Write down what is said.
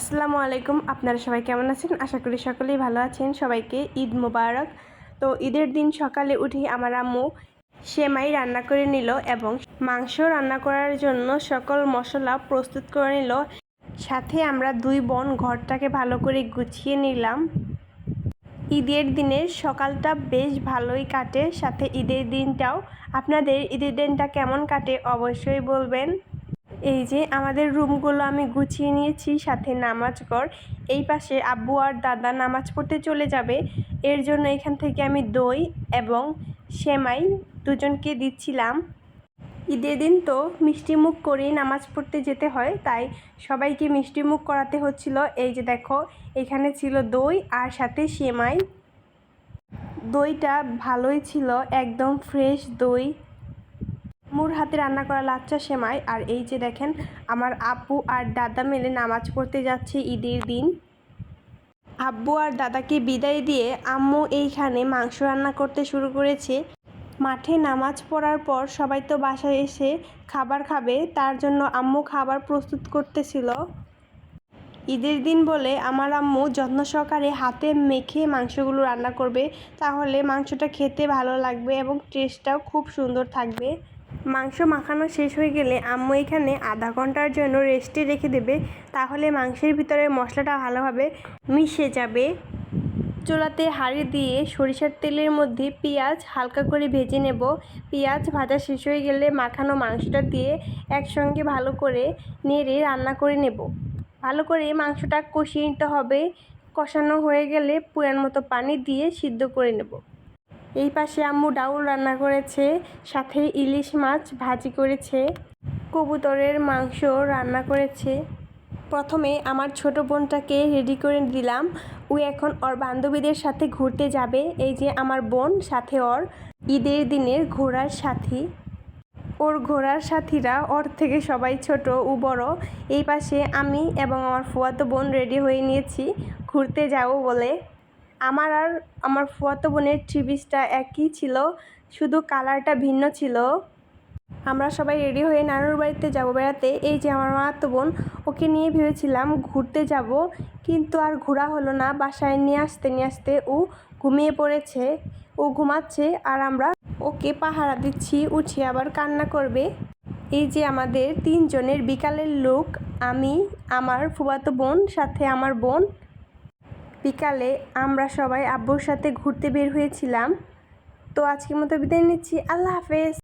আসসালামু আলাইকুম, আপনারা সবাই কেমন আছেন? আশা করি সকলেই ভালো আছেন। সবাইকে ঈদ মোবারক। তো ঈদের দিন সকালে উঠে আমার আম্মু সেমাই রান্না করে নিল এবং মাংস রান্না করার জন্য সকল মশলা প্রস্তুত করে নিল। সাথে আমরা দুই বোন ঘরটাকে ভালো করে গুছিয়ে নিলাম। ঈদের দিনের সকালটা বেশ ভালোই কাটে। সাথে ঈদের দিনটাও। আপনাদের ঈদের দিনটা কেমন কাটে অবশ্যই বলবেন। এই যে আমাদের রুমগুলো আমি গুছিয়ে নিয়েছি, সাথে নামাজ ঘর। এই পাশে আব্বু আর দাদা নামাজ পড়তে চলে যাবে। এর জন্য এখান থেকে আমি দই এবং সেমাই দুজনকে দিচ্ছিলাম। ঈদের দিন তো মিষ্টি মুখ করেই নামাজ পড়তে যেতে হয়, তাই সবাইকে মিষ্টি মুখ করাতে হচ্ছিল। এই যে দেখো, এখানে ছিল দই আর সাথে সেমাই। দইটা ভালোই ছিল, একদম ফ্রেশ দই। মুর হাতে রান্না করা লাচ্চা সেমাই আর এই যে দেখেন, আমার আব্বু আর দাদা মিলে নামাজ পড়তে যাচ্ছে ঈদের দিন। আব্বু আর দাদাকে বিদায় দিয়ে আম্মু এইখানে মাংস রান্না করতে শুরু করেছে। মাঠে নামাজ পড়ার পর সবাই তো বাসায় এসে খাবার খাবে, তার জন্য আম্মু খাবার প্রস্তুত করতেছিল। ঈদের দিন বলে আমার আম্মু যত্ন সহকারে হাতে মেখে মাংসগুলো রান্না করবে, তাহলে মাংসটা খেতে ভালো লাগবে এবং টেস্টটাও খুব সুন্দর থাকবে। মাংস মাখানো শেষ হয়ে গেলে আম্মু এখানে আধা ঘণ্টার জন্য রেস্টে রেখে দেবে। তাহলে মাংসের ভিতরে মশলাটা ভালোভাবে মিশে যাবে। চোলাতে হাঁড়ি দিয়ে সরিষার তেলের মধ্যে পেঁয়াজ হালকা করে ভেজে নেব। পেঁয়াজ ভাজা শেষ হয়ে গেলে মাখানো মাংসটা দিয়ে একসঙ্গে ভালো করে নেড়ে রান্না করে নেব। ভালো করে মাংসটা কষিয়ে নিতে হবে। কষানো হয়ে গেলে পুরান মতো পানি দিয়ে সিদ্ধ করে নেব। এই পাশে আম্মু ডাউল রান্না করেছে, সাথে ইলিশ মাছ ভাজি করেছে, কবুতরের মাংস রান্না করেছে। প্রথমে আমার ছোট বোনটাকে রেডি করে দিলাম। ও এখন ওর বান্ধবীদের সাথে ঘুরতে যাবে, এই যে আমার বোন, সাথে ওর ঈদের দিনের ঘোড়ার সাথী। ওর ঘোড়ার সাথীরা ওর থেকে সবাই ছোট, ও বড়। এই পাশে আমি এবং আমার ফুয়াতো বোন রেডি হয়ে নিয়েছি, ঘুরতে যাব বলে। আমার আর আমার ফুয়াতো বোনের ট্রিবিসটা একই ছিল, শুধু কালারটা ভিন্ন ছিল। আমরা সবাই রেডি হয়ে নানুর বাড়িতে যাব বেড়াতে। এই যে আমার মামাতো বোন, ওকে নিয়ে ভেবেছিলাম ঘুরতে যাব, কিন্তু আর ঘোরা হলো না, বাসায় নিয়ে আসতে নিয়ে আসতে ও ঘুমিয়ে পড়েছে। ও ঘুমাচ্ছে আর আমরা ওকে পাহারা দিচ্ছি উঠে আবার কান্না করবে। এই যে আমাদের তিনজনের বিকালের লোক আমি, আমার ফুবাতো বোন, সাথে আমার বোন। বিকালে আমরা সবাই আব্বুর সাথে ঘুরতে বের হয়েছিলাম। তো আজকের মতো বিদায় নিচ্ছি। আল্লাহ হাফেজ।